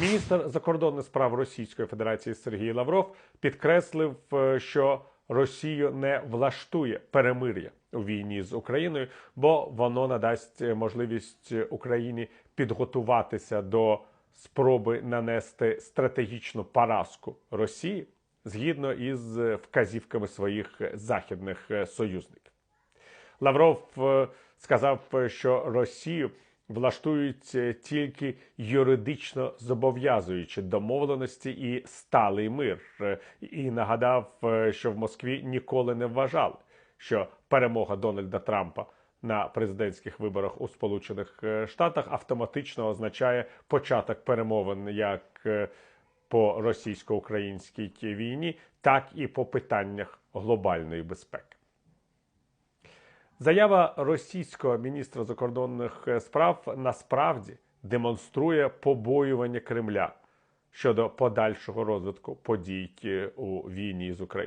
Міністр закордонних справ Російської Федерації Сергій Лавров підкреслив, е, що Росію не влаштує перемир'я у війні з Україною, бо воно надасть можливість Україні підготуватися до спроби нанести стратегічну поразку Росії згідно із вказівками своїх західних е, союзників. Лавров е, сказав, що Росію влаштують е, тільки юридично зобов'язуючі домовленості і сталий мир. Е, І нагадав, е, що в Москві ніколи не вважали, що перемога Дональда Трампа на президентських виборах у Сполучених Штатах автоматично означає початок перемовин як по російсько-українській війні, так і по питаннях глобальної безпеки. Заява російського міністра закордонних е, справ насправді демонструє побоювання Кремля щодо подальшого розвитку подій е, у війні з Україною.